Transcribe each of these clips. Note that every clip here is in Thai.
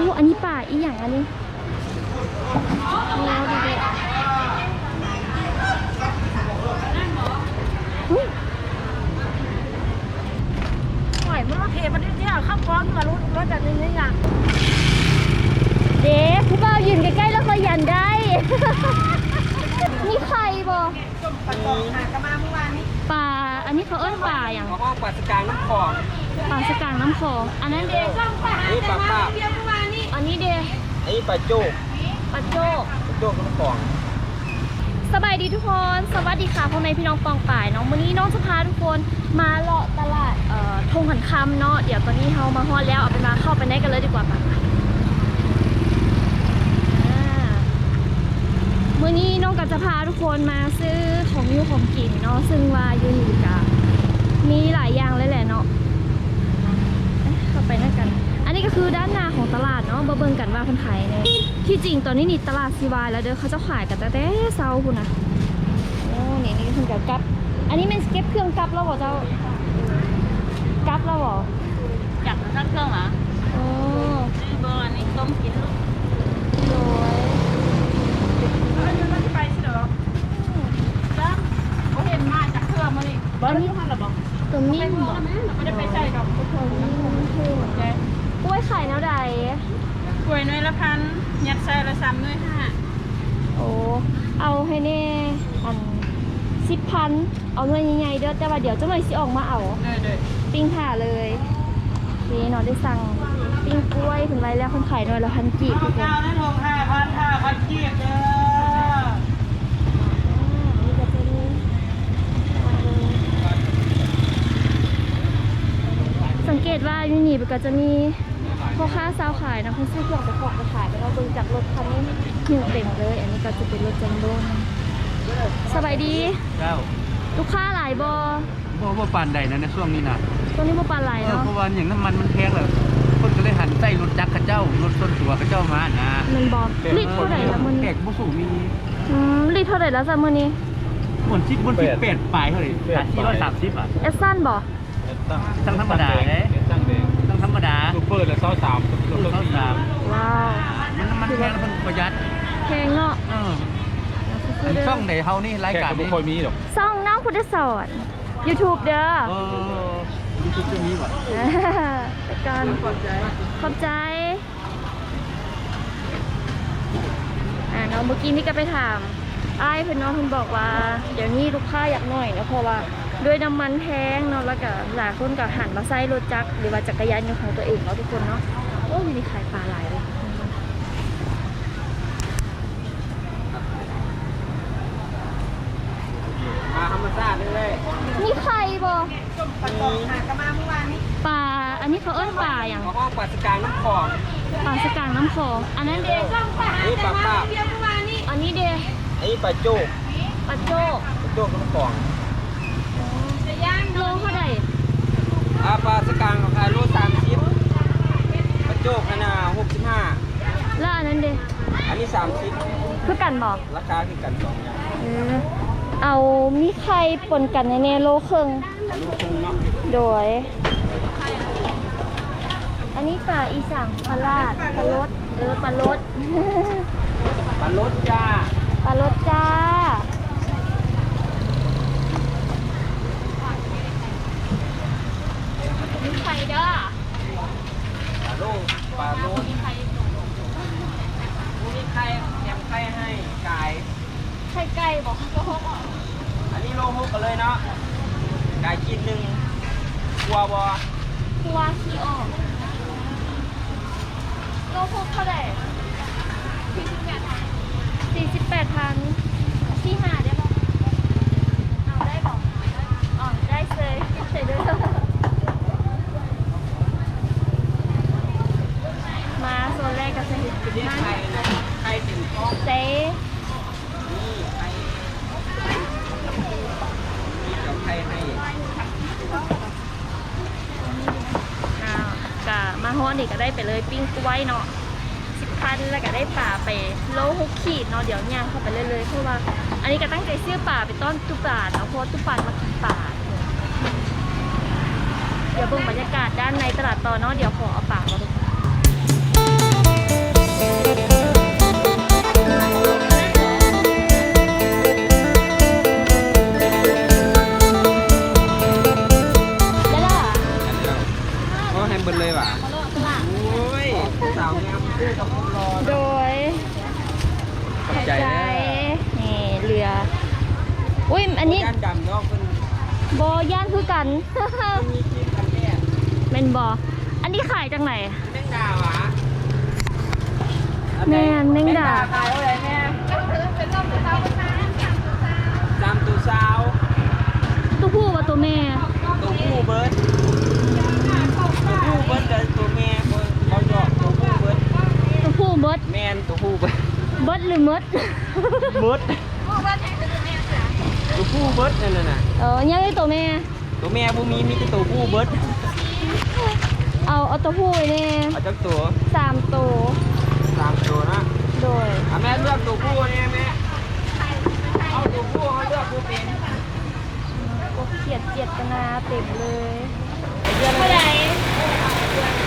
อ้อันนี้ป่าอีหยังอันนี้แล้วดูดิอุ๊ยหอยมันมาเทมันที่เอาข้ามก้อนมารู้รถจากนี้นี่อย่างเด็กผู้บ่าวยืนใกล้ๆแล้วก็ยันได้มีใครบ่ปลากองหากระมาเมื่อวานนี้ป่า อันนี้เขาเอิ้นป่าอย่างเขาห้องปัสกลางน้ำคลองป่าสกลางน้ำคลองอันนั้นเด็กนี่ปลาป้าบเที่ยวเมื่ อวานนี้อันนี้เด็กไอ้ปลาโจ้ปลาโจก ปลาโจ้น้ำคลองสบายดีทุกคน สวัสดีค่ะพ่อแม่พี่น้องปองป่ายเน้องวันนี้น้องจะพาทุกคนมาเลาะตลาดเอ่อทงหันคำเนาะเดี๋ยวตอนนี้เรามาฮอดแล้วเอาไปนมาเข้าไปในกันเลยดีกว่าป่ะอ่ามื่อนี้น้องก็จะพาทุกคนมาซื้อของอยูของกินเนาะซึ่งว่าอยูนี่กะมีห กันว่าคนขายเนี่ยที่จริงตอนนี้นี่ตลาดซีวายแล้วเด้อเขาจะขายกันแต่แต่เช้าคุณนะโอ้นี่นี่คือกับกับ อันนี้เป็นเก็บเครื่องกับแล้วเหรอเจ้ากับแล้วเหรอจับทั้งเครื่องเหรอโอ้นี่เบอร์อันนี้ต้มกินลูกโดยอันนี้มันไปใช่เหรอจ้าเขาเห็นมาจากเครื่องมานี่เบอร์นี้มันหรอบอกตัวนิ่มเหรอเราไม่ได้ไปใส่ดอกทุกคนแกกล้วยไข่แนวใด กล้วยน้อยละพันยัดใส่ละสามน้อยห้าโอ้ เอาให้แน่อันสิบพัน เอาหน่วยใหญ่ๆเด้อแต่ว่าเดี๋ยวเจ้าหน่อยสิออกมาเอา เลยเลยปิ้งถ่าเลยนี่เนาะได้สั่งปิ้งกล้วยถึงไรแล้วคนขายหน่อยละพันกีบทุกคน ข้าวนั่นลงห้าพันห้าพันเกียรเด้อ นี่ก็จะมีสังเกตว่าอยูนี่ก็จะมี พ่อค้าสาวขายนะเขาซื้อเครื่องไปของไปขายไปเราะเบิ่งจากรถคันนี้หิวเต็มเลย อันนี้ก็จะเป็นรถจัมโบ้นะสบายดี เจ้า ลูกค้าหลายบอบ่บ่ปานใดนะในช่วงนี้นะตัวนี้บ่ปลาไหลเออเนาะเพราะว่าอย่างน้ำมันมันแพงเลยคนก็เลยหันใส่รถจักรเขาเจ้ารถส่วนตัวเขาเจ้ามานะมันบอลิตรเท่าไหร่ละมื้อแขนี้กบ่สูงมีอืมลิตรเท่าไหร่แล้วจ้ะมื้อนี้บนชิปบนชิปเป็ดปลายเท่าไหร่สามสี่ร้อยสามสิบอะเอสซันบ่ตั้งธรรมดาเด้ตั้งเด้งตั้ง ธรรมดาซูเปอร์และเศร้าสามตู้เขาสามว้าวมันน้ำมันแพงแล้วมันประหยัดแพงเนาะเอออันช่องไหนเฮานี่รายแขกการก็ไม่นี้ค่อยมีหรอกซ่องน้องพุทธสอน YouTube เด้อเออยูทูบจะมีบ่ไปกันขอบใจขอบใจอ่าเนาะเมื่อกี้นี่ก็ไปถามอ้ายเพื่อนเน้องเพื่อนบอกว่า เดี๋ยวนี้ลูกค้าอยากหน่อยนะเพราะว่า ด้วยน้ำมันแพงเนาะแล้วก็หลายคนก็หันมาใช้รถจักรหรือว่าจักรยานยนต์ของตัวเองเนาะทุกคนเนาะโอ้มีขายปลาหลายเลยมาธรรมชาติเลยมีใครบ่ปลากองหากระมาเมื่อวานนี้ปลาอันนี้เขาเอิ้นปลาอย่างเขาห้องปัสกลางน้ำคลองปลาสกลางน้ำคลองอันนั้นเด็กนี่ปลาป้าบเที่ยวเมื่อวานนี้อันนี้เด็กไอ้ปลาโจ้ปลาโจกปลาโจ้น้ำคลองจะย่าง โลเท่าไหร่อาปลาสกลางขายโลสามสิบปลาโจ้ขนาดหกสิบห้าแล้วอันนั้นเด็กอันนี้สามสิบคือกันบอกราคาคือกันสองอย่างเออเอามีไข่ปนกันในเนโลครึ่งลูกคงเนาะโดย อันนี้ปลาอีสังปลาลาดปลารสเออปลารส ปลาลดจ้า ปลารสจ้า มีไข่เด้อ ปลาโล ปลาโลมีไข่มีไข่แถมไข่ให้ไก่ไข่ไก่บอกก็พกออกอันนี้โลหกกันเลยเนาะไก่กินหนึ่งกลัวบอตัวขี้ออกโลพกเท่าไหร่สี่สิบแปดพันที่หาได้ปะเอาได้บอกอ๋อได้เลยใส่ด้วยมาโซนแรก กับสถิตนี่มาไข่นะไข่ถึงท้อเจ๊นี่ไข่นี่กับไข่ให้อ้าวกะมาฮอนนี่ก็ได้ไปเลยปิ้งกล้วยเนาะสิบพันแล้วก็ได้ป่าไปโลหกขีดเนาะเดี๋ยวย่างเข้าไปเรื่อยๆเพราะว่า อันนี้ก็ตั้งใจซื้อป่าไปต้อนตุ๊ป่าเนาะเพราะตุ๊ป่ามากินป่าเดี๋ยวเบิ่งบรรยากาศด้านในตลาดต่อเนาะเดี๋ยวขอเอาป่ามาดู เป็นบออันนี้ขายจังไหนแมงดาหวะอันไหแม่นแมงดาขายเท่าไหร่แม่จำตัวสาวตัวผู้ว่าตัวแม่ ตัวผู้เบิร์ดตัวผู้เบิร์ดกับตัวแม่เบิร์ดเขาหยอกตัวผู้เบิร์ดตัวผู้เบิดแม่นตัวผู้เบิร์ดเบิดหรือเมดเบิร์ดตัวผู้เบิร์ดนั่นน่ะเออยังไงตัวแม่ ตัวแม่บ่มีมีแต่ตัวผู้เบิร์ด เอาเอาตัวผู้ไว้แน่เอาจักตัวสามตัวสามตัวนะโดย อะแม่เลือกตัวผู้เนี่ยแม่เอาตัวผู้เขาเลือกผู้เป็นโอ้เขียดเจียดกนาเต็มเลยเท่าไหร่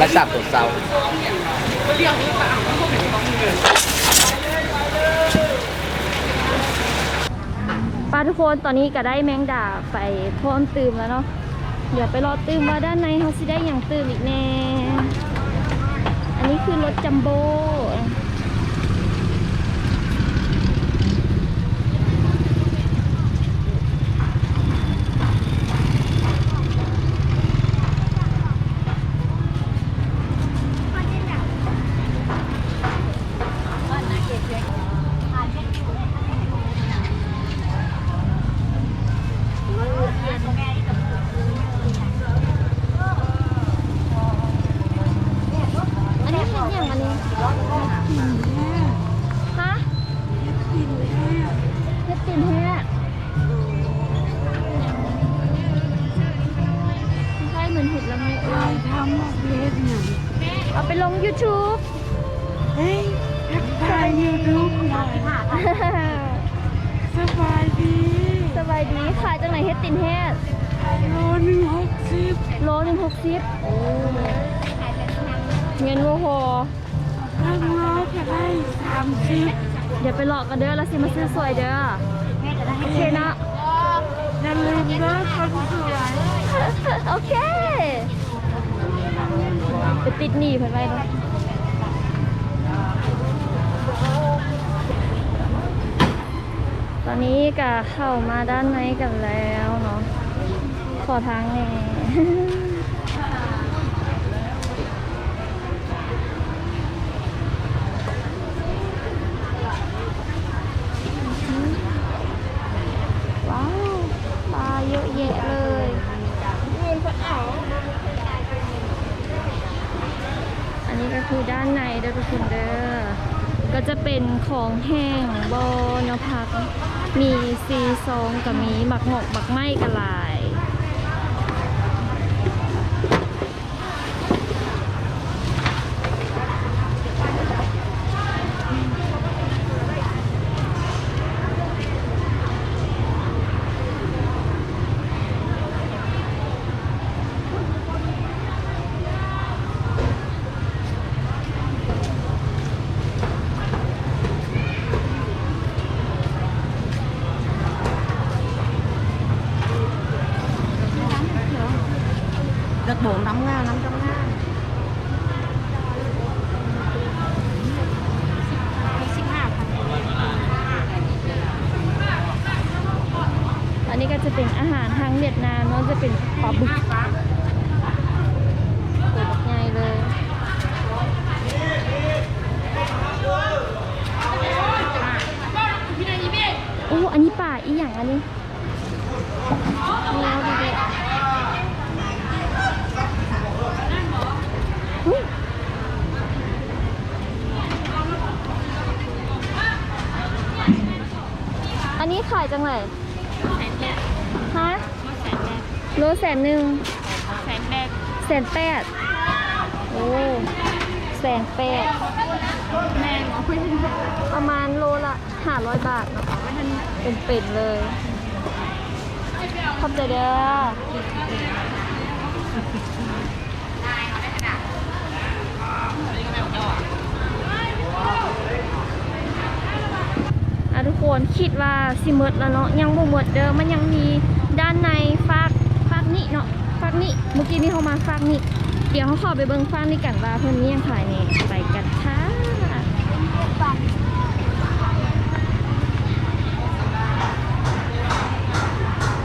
รักษาตัวเศร้าป้าทุกคนตอนนี้ก็ได้แมงดาไปพร้อมตื่มแล้วเนาะ เดี๋ยวไปรอตื่มว่าด้านในเขาสิได้อย่างตื่มอีกแน่ อันนี้คือรถจัมโบ้ ทักทายยูทูบหน่อยสบายดีสบายดีขายจังไหนเฮ็ดตินแฮดโลหนึ่งหกสิบโลหนึ่งหกสิบโอ้เงินโมโหข้างนอกจะได้สามสิบเดี๋ยวไปหลอกกันเด้อแล้วสิมาซื้อสวยเด้อโอเคนะอย่าลืมนะคนสวยโอเคไปติดหนีเพิ่นไว้เนาะ นี้ก็เข้ามาด้านในกันแล้วเนาะขอทางแหน่ว้าวปลาเยอะแยะเลยอันนี้ก็คือด้านในเด้อทุกคนเด้อ ก็จะเป็นของแห้งบอนพัก มีซีซองกับมีหมักหมกหมักไหม้กะลาย Được bốn năm ngàn, năm trăm ngàn อันนี้ก็จะ เป็นอาหารทางเวียดนามเนาะจะเป็นปลาบึกตัวใหญ่เลยโอ้อันนี้ป่าอีหยังอันนี้นี่เอาดีๆอุ๊ยอันนี้ขายจังเลย โลแสนหนึ่งแสนแปดแสนแปดโอ้แสนแปดแม่เอาไปประมาณโลละห้าร้อยบาทเนาะเป็นเป็ดเลยขอบใจเด้ออะทุกคนคิดว่าสิหมดแล้วเนาะยังบ่หมดเด้อมันยังมีด้านในฝากฝาก นี่เนาะฟางนี่เมื่อกี้นี่เขามาฟางนี่เดี๋ยวเขาขอไปเบิ้งฟางนี่กันว่าเพื่อนนี่ยังขายนี่ไปกันค่ะ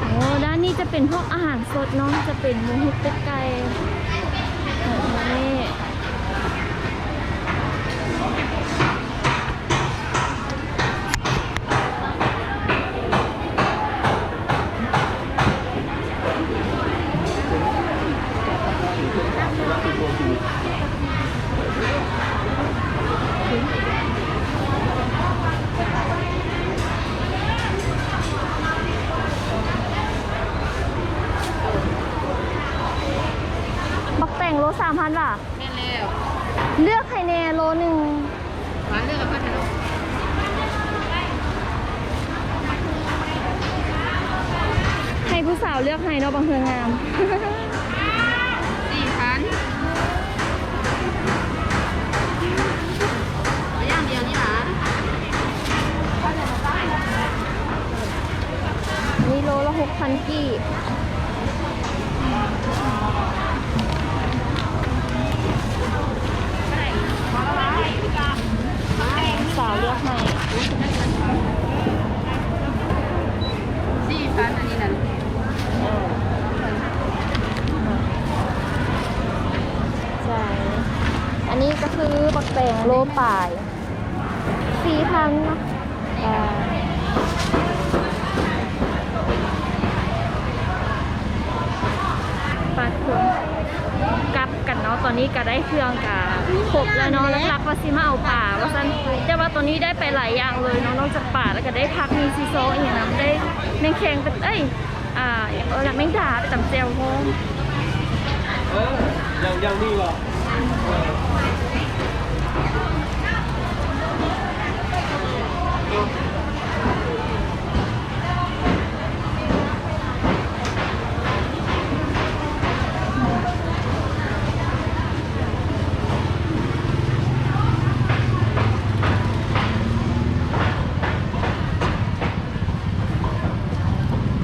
โอ้ด้านนี้จะเป็นพวกอาหารสดเนาะจะเป็นมูหุบเป็ดไก่นี่ ลสามพันบาทแม่แล้วเลือกไข่แน่โลหนึ่งหวานเลือกกับพันธุ์ให้ผู้สาวเลือกให้เนาะบางเทืองามสี่พันอย่างเดียวนี่หรอนี่โลละหกพันกีบสาวเลือกให้ กันอันนี้นะใช่ อันนี้ก็คือบักแตงโลป่ายสี่พันเนาะอ่าปาดคนกลับกันเนาะ ตอนนี้ก็ได้เครื่องกับ ครบแล้วเนาะหลักๆว่าซิมาเอาป่าว่าซันแต่ว่าตัวนี้ได้ไปหลายอย่างเลยเนาะนอกจากป่าแล้วก็ได้พักมีซีโซอีกอย่างนะได้แมงแคงเป็นเอ้ยอ่าเออแมงดาไปตำเจลโฮเออยังยังนี่วะ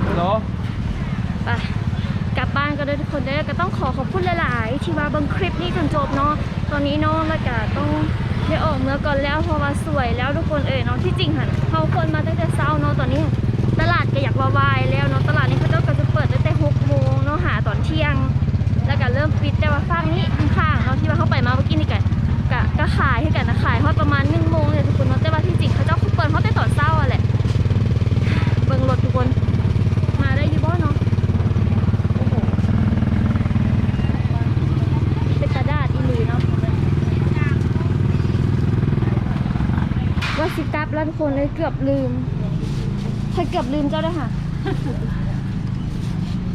ฮัลโหล ไปกลับบ้านก็ได้ทุกคนเด้อก็ต้องขอขอบคุณ หลายๆ ที่ว่าเบิ่งคลิปนี้จนจบเนาะตอนนี้เนาะแล้วก็ต้องได้ออกเมื่อก่อนแล้วเพราะว่าสวยแล้วทุกคนเอ่ยเนาะที่จริงหันเขาคนมาตั้งแต่เช้าเนาะตอนนี้ ตลาดก็อยากวายแล้วเนาะตลาดนี้เขาเจ้าก็จะเปิดตั้งแต่หกโมงเนาะหาตอนเที่ยง แล้วก็เริ่มปิดแต่ว่าฝั่งนี้ข้างๆเนาะที่ว่าเขาไปมาเมื่อกี้นี่กันก็ก็ขายให้กันนะขายฮอดประมาณหนึ่งโมงเลยทุกคนเนาะแต่ว่าที่จริงเขาเจ้าเปิดเขาแต่ตอนเช้าอะแหละเบิ่งรถทุกคนมาได้อยี่บ่เนาะ โอ้โหเป็นกระดาษอีหลีเนาะว่าสิกลับ แล้วทุกคนเลยเกือบลืมเคยเกือบลืมเจ้าด้วยค่ะ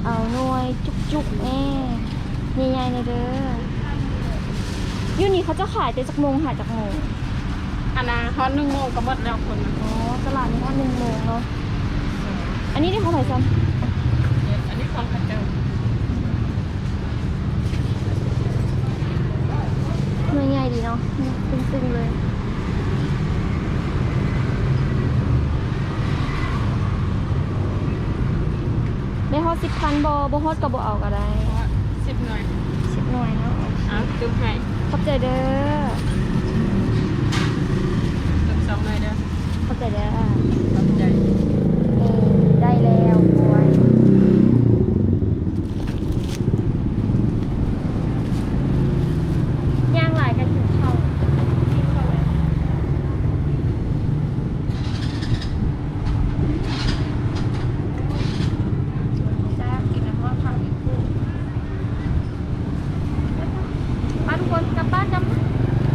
เอาหน่วยจุกๆแน่ใหญ่ๆเลยเด้ออยูนี่เขาจะขายแต่จากโมงหายจากโมงอันนะฮอนหนึ่งโมงก็หมดแล้วคนนะอ๋อตลาดนี้ว่าหนึ่งโมงเนาะอันนี้ได้เท่าไหร่ซ้อันนี้ของขัดเจ้าำหน่วยใหญ่ดีเนาะตึงๆเลย สิบพันบอบอฮอดกับบอเอาก็ได้สิบหน่วยสิบหน่วยเนาะอ้าวจุ๊บให้ขอบใจเด้อจุ๊บสองหน่วยเด้อขอบใจเด้อ